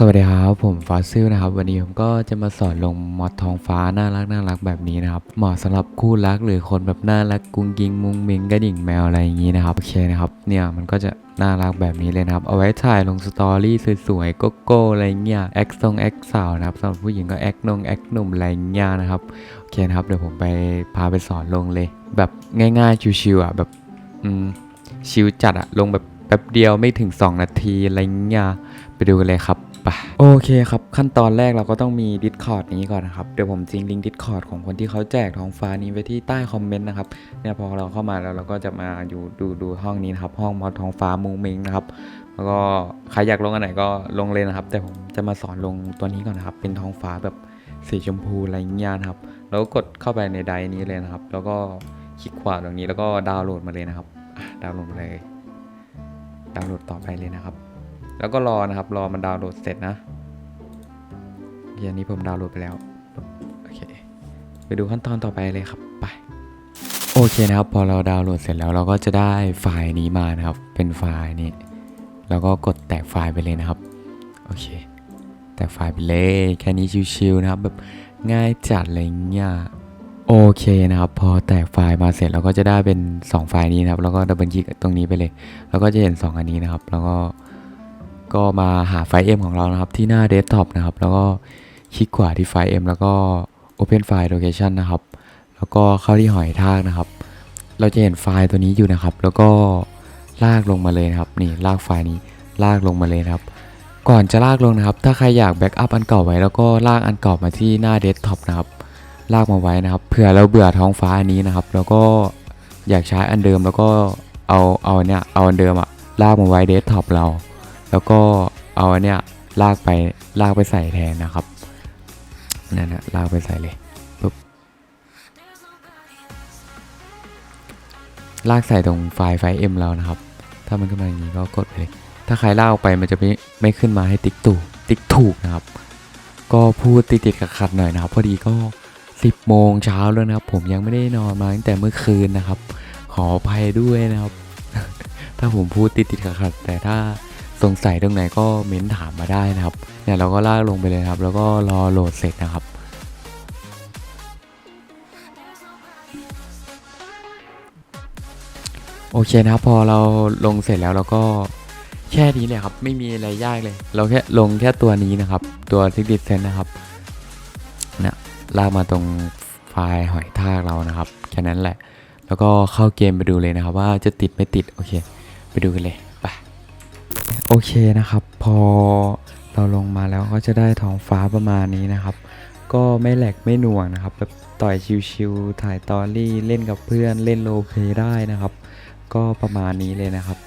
สวัสดีครับผมฟาซิลนะครับ วันนี้ผมก็จะมาสอนลงมอดทองฟ้าน่ารักน่ารักแบบนี้นะครับ เหมาะสำหรับคู่รักหรือคนแบบน่ารักกุ้งกิ้งมุ้งมิงกระดิ่งแมวอะไรอย่างนี้นะครับโอเคนะครับเนี่ยมันก็จะน่ารักแบบนี้เลยนะครับ เอาไว้ถ่ายลงสตอรี่สวยๆโกโก้อะไรเงี้ยแอคทรงแอคสาวนะครับสำหรับผู้หญิงก็แอคนงแอคหนุ่มอะไรเงี้ยนะครับโอเคนะครับเดี๋ยวผมไปพาไปสอนลงเลย แบบง่ายๆชิวๆอะแบบอืมชิวจัดอะลงแบบแป๊บเดียวไม่ถึง 2 นาทีอะไรเงี้ยไปดูกันเลยครับ ไปโอเคครับ ขั้นตอนแรกเราก็ต้องมี Discord นี้ก่อนนะครับ เดี๋ยวผมทิ้งลิงก์ Discord ของคนที่เขาแจกท้องฟ้านี้ไว้ที่ใต้คอมเมนต์นะครับ เนี่ยพอเราเข้ามาแล้วเราก็จะมาอยู่ดูดูห้องนี้นะครับ ห้องมอดท้องฟ้ามุงมิงนะครับ แล้วก็ใครอยากลงอันไหนก็ลงเลยนะครับ แต่ผมจะมาสอนลงตัวนี้ก่อนนะครับ เป็นท้องฟ้าแบบสีชมพูอะไรเงี้ยนะครับ แล้วกกดเข้าไปในไดนี้เลยนะครับ แล้วก็คลิกขวาตรงนี้แล้วก็ดาวน์โหลดมาเลยนะครับ ดาวน์โหลดมาเลย ดาวน์โหลดต่อไปเลยนะครับ แล้วก็รอนะครับ รอมันดาวน์โหลดเสร็จนะเยวนี้ผมดาวน์โหลดไปแล้ว โอเค ไปดูขั้นตอนต่อไปเลยครับ ไป โอเคนะครับ พอเราดาวน์โหลดเสร็จแล้วเราก็จะได้ไฟล์นี้มานะครับ เป็นไฟล์นี้ แล้วก็กดแตกไฟล์ไปเลยนะครับ โอเค แตกไฟล์ไปเลย แค่นี้ชิวๆนะครับ แบบง่ายจัดอะไรเงี้ยโอเคนะครับ พอแตกไฟล์มาเสร็จเราก็จะได้เป็น 2 ไฟล์นี้นะครับ แล้วก็ดับเบิลคลิกตรงนี้ไปเลย แล้วก็จะเห็น 2 อันนี้นะครับ แล้วก็ ก็มาหาไฟล์ M ของเรานะครับ ที่หน้าเดสก์ท็อปนะครับ แล้วก็คลิกขวาที่ไฟล์ M แล้วก็ Open File Location นะครับ แล้วก็เข้าที่หอยทากนะครับ เราจะเห็นไฟล์ตัวนี้อยู่นะครับ แล้วก็ลากลงมาเลยนะครับ นี่ลากไฟล์นี้ลากลงมาเลยครับ ก่อนจะลากลงนะครับ ถ้าใครอยากแบ็กอัพอันเก่าไว้ แล้วก็ลากอันเก่ามาที่หน้าเดสก์ท็อปนะครับ ลากมาไว้นะครับ เผื่อเราเบื่อท้องฟ้าอันนี้นะครับ แล้วก็อยากใช้อันเดิมแล้วก็เอาเอาเนี่ยเอาอันเดิมอะลากมาไว้เดสก์ท็อปเรา แล้วก็เอาอันเนี้ยลากไปลากไปใส่แทนนะครับนั่นนะลากไปใส่เลยปุ๊บลากใส่ตรงไฟล์ไฟล์ M เรานะครับ ถ้ามันขึ้นมาอย่างนี้ก็กดไปเลย ถ้าใครลากออกไปมันจะไม่ไม่ขึ้นมาให้ติ๊กถูกติ๊กถูกนะครับ ก็พูดติดติดๆขัดๆหน่อยนะครับ พอดีก็ 10โมงเช้าแล้วนะครับ ผมยังไม่ได้นอนมาตั้งแต่เมื่อคืนนะครับ ขออภัยด้วยนะครับ ถ้าผมพูดติดติดๆขัดๆแต่ถ้า สงสัยตรงไหนก็เม้นถามมาได้นะครับ เนี่ยเราก็ลากลงไปเลยครับ แล้วก็รอโหลดเสร็จนะครับ โอเคนะครับพอเราลงเสร็จแล้วเราก็แค่นี้เลยครับ ไม่มีอะไรยากเลย เราแค่ลงแค่ตัวนี้นะครับ ตัวทิกดิเซนนะครับเนี่ยลากมาตรงไฟล์หอยทากเรานะครับ แค่นั้นแหละ แล้วก็เข้าเกมไปดูเลยนะครับ ว่าจะติดไม่ติด โอเค ไปดูกันเลย โอเคนะครับ พอเราลงมาแล้วก็จะได้ท้องฟ้าประมาณนี้นะครับ ก็ไม่แหลกไม่หน่วงนะครับแบบต่อยชิวๆถ่ายตอรี่เล่นกับเพื่อนเล่นโลเพย์ได้นะครับ ก็ประมาณนี้เลยนะครับ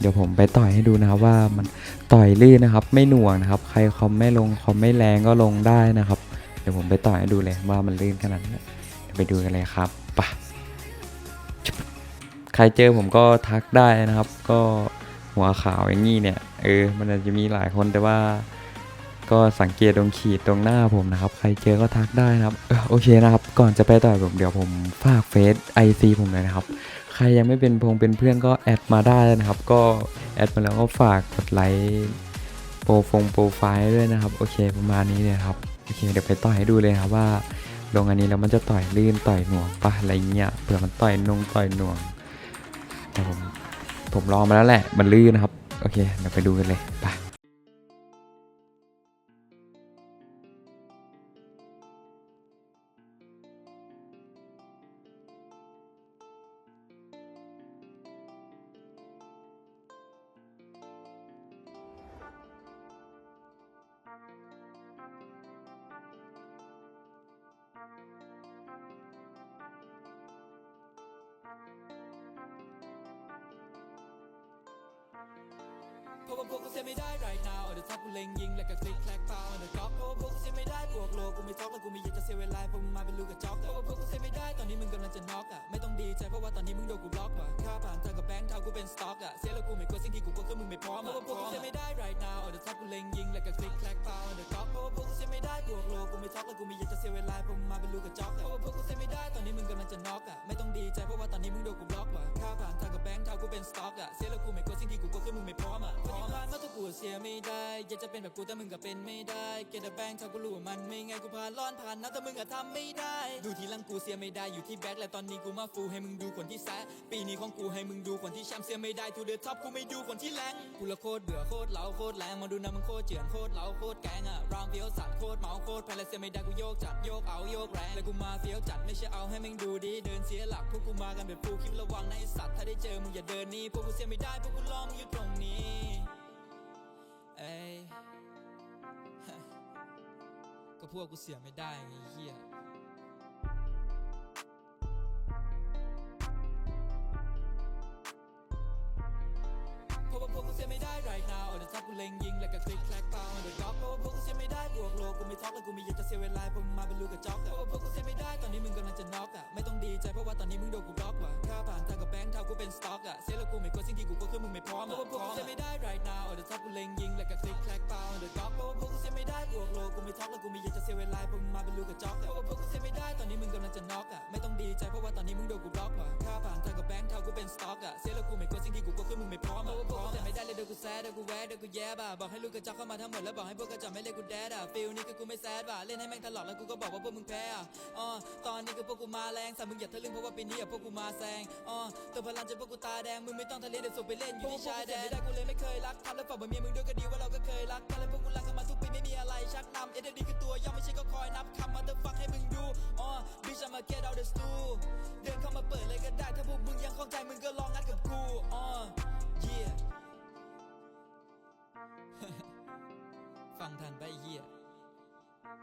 เดี๋ยวผมไปต่อยให้ดูนะครับว่ามันต่อยลื่นนะครับ ไม่หน่วงนะครับ ใครคอมไม่ลงคอมไม่แรงก็ลงได้นะครับ เดี๋ยวผมไปต่อยให้ดูเลยว่ามันลื่นขนาดไหนไปดูกันเลยครับไปะใครเจอผมก็ทักได้นะครับ ก็ หัวขาวอย่างนี้เนี่ย เออ มันอาจจะมีหลายคนแต่ว่า ก็สังเกตตรงขีดตรงหน้าผมนะครับ ใครเจอก็ทักได้นะครับออโอเคนะครับ ก่อนจะไปต่อยผมเดี๋ยวผมฝากเฟซไอซีผมเลยนะครับ ใครยังไม่เป็นพงเป็นเพื่อนก็แอดมาได้นะครับ ก็แอดมาแล้วก็ฝากกดไลค์โปรฟงโปรไฟล์ด้วยนะครับ โอเคประมาณนี้เลยครับ โอเคเดี๋ยวไปต่อยให้ดูเลยครับว่าลงอันนี้แล้วมันจะต่อยลื่นต่อยหน่วงปะอะไรเงี้ยเผื่อมันต่อยนงต่อยหน่วงแต่ผม ผมลองมาแล้วแหละ มันลื่นนะครับ โอเค เดี๋ยวไปดูกันเลย ไป ราะว่าพวกกูเสียไม่ได้ right now เอาเดอะท็อปกูเล็งยิงแล้วก็คลิกแคลกเปล่าเอาเดอะท็อปเพราะว่าพวกกูเสียไม่ได้บวกโลกูไม่ท็อกแล้วกูไม่อยากจะเสียเวลาเพราะมึงมาเป็นลูกกระจอกเพราะว่าพวกกูเสียไม่ได้ตอนนี้มึงกำลังจะน็อกอะไม่ต้องดีใจเพราะว่าตอนนี้มึงโดนกูบล็อกว่ะค่าผ่านทางกับแบงค์เท่ากูเป็นสต็อกอะเสียแล้วกูไม่กลัวสิ่งที่กูกลัวคือมึงไม่พร้อมเพราะว่าพวกกูเสียไม่ได้ right now เอาเดอะท็อปกูเล็งยิงแล้วก็คลิกแคลกเปล่าเอาเดอะท็อปเพราะว่าพวกกูเสียไม่ได้บวกโลกูไม่ท็อกแล้วกูไม่อยากจะเสียเวลาเพราะมึงมาเป็นลูกกระจอกเพราะว่าพวกกูเสียไม่ได้ต อนนี้มึงกำลังจะน็อกอะไม่ต้องดีใจเพราะว่าตอนนี้มึงโดนกูบล็อกว่ะค่าผ่านทางกับแบงค์เท่ากูเป็นสต็อกอะเสียแล้วกูไม่กลัวสิ่งที่กูกลัวคือมึงไม่พร้อมอะคนที่พลาดมาถ้ากูเสียไม่ได้อยากจะเป็นแบบกูแต่มึงก็เป็นไม่ได้เกียรติแบงค์เท่ากูรู้ว่ามันไม่ไงกูผ่านร้อนผ่านหนะแต่มึงอะทำไม่ได้ ดูทีหลังกูเสียไม่ได้อยู่ที่แบ็คและตอนนี้กูมาฟูให้มึงดูคนที่แซะปีนี้ของกูให้มึงดูคนที่แชมป์เสียไม่ได้ทูเดอะท็อปกูไม่ดูคนที่แรงกูละโคตรเบื่อโคตรเหลาโคตรแรงมาดูนะมึงโคตรเจือนโคตรเหลาโคตรแกงอะรางเฟี้ยวสัตว์โคตรเมาโคตรแพ้และเสียไม่ได้กูโยกจัดโยกเอาโยกแรงและกูมาเฟี้ยวจัดไม่ใช่เอาให้มึงดูดีเดินเสียหลักพวกกูมากันแบบฟูลคลิประวังในะไอสัตว์ถ้าได้เจอมึงอย่าเดินนี่พวกกูเสียไม่ได้พวกกูลอมึงอยู่ตรงนี้เอ้ยก็พวกกูเสียไม่ได้ไงเฮียากูเล็งยิงแล้วก็คลิกแคลกเปล่าเดอะด็อกเพราะว่าพวกกูเสียไม่ได้บวกโลกูไม่ท็อกแล้วกูไม่อยากจะเสียเวลาเพราะมึงมาเป็นลูกกระจอกเพราะว่าพวกกูเสียไม่ได้ตอนนี้มึงกำลังจะน็อกอะไม่ต้องดีใจเพราะว่าตอนนี้มึงโดนกูบล็อกว่ะค่าผ่านทางกับแบงค์เท่ากูเป็นสต็อกอะเสียแล้วกูไม่กลัวสิ่งที่กูกลัวคือมึงไม่พร้อมเพราะว่าพวกกูเสียไม่ได้ right now เอาแต่ทับกูเล็งยิงแล้วก็คลิกแคลกเปล่าเดอะด็อกเพราะว่าพวกกูเสียไม่ได้บวกโลกูไม่ท็อกแล้วกูไม่อยากจะเสียเวลาพราะมึงมาเป็นลูกกระจอกเพราะว่าพวกกูเสีย ตอนนี้มึงกำลังจะน็อกอะไม่ต้องดีใจเพราะว่าตอนนี้มึงโดนกูบล็อกว่ะค่าผ่านทางกับแบงค์เท่ากูเป็นสต็อกอะเสียแล้วกูไม่กลัวสิ่งที่กูกลัวคือมึงไม่พร้อมเพราะพวกกูเสียไม่ได้เลยเดี๋ยวกูแซดเดี๋ยวกูแวะเดี๋ยวกูแย่บ่ะบอกให้ลูกกระจอกเข้ามาทั้งหมดแล้วบอกให้พวกกระจอกไม่เรียกกูแดดอะฟิลนี่คือกูไม่แซดบ่ะเล่นให้แม่งตลอดแล้วกูก็บอกว่าพวกมึงแพ้อะอ๋อตอนนี้คือพวกกูมาแรงแต่มึงอย่าทะลึ่งเพราะว่าปีนี้อะพวกกูมาแซงอ๋อตัวพลังจนพวกกูตาแดงมึงไม่ต้องทะเลเดี๋ยวส่งไปเล่นอยู่ที่ชายแดนไม่ได้กูเลยไม่เคยรักทำแล้วฝากบนเมียมึงด้วยก็ดีว่าเราก็เคยรักกันแล้วพวกกูรักกันมาทุกปีไม่มีอะไรชักนำเอ็ดดีคือตัวย่อมไม่ใช่ก็คอยนับคำ get out the stool เดินเข้ามาเปิดเลยก็ได้ ถ้าพวกมึงยังเข้าใจมึงก็ลองงัดกับกูอ๋อ yeah ฟังทันไปเหี้ย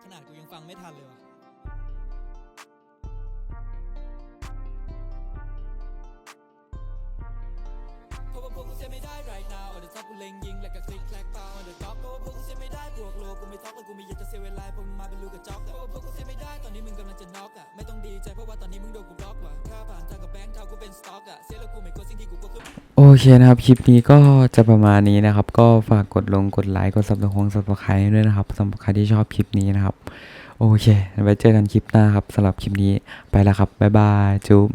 ขนาดกูยังฟังไม่ทันเลยวะเพราะว่าพวกกูเสียไม่ได้ right now เอาแต่ทับกูเล็งยิงแล้วก็คลิกแคลกเปล่าเดอะด็อกเพราะว่าพวกกูเสียไม่ได้บวกโลกูไม่ท็อกแล้วกูไม่อยากจะเสียเวลาพราะมึงมาเป็นลูกกระจอก นี้มึงกำลังจะน็อกอะไม่ต้องดีใจเพราะว่าตอนนี้มึงโดนกูบล็อกว่ะค่าผ่านทางกับแบงค์เท่ากูเป็นสต็อกอะเสียแล้วกูไม่กลัวสิ่งที่กูกลัวคือโอเคนะครับคลิปนี้ก็จะประมาณนี้นะครับ ก็ฝากกดลงกดไลค์กดซับสไครต์ซับสไครต์ด้วยนะครับสำหรับใครที่ชอบคลิปนี้นะครับ โอเคไว้เจอกันคลิปหน้าครับสำหรับคลิปนี้ไปแล้วครับบ๊ายบายจุ๊บ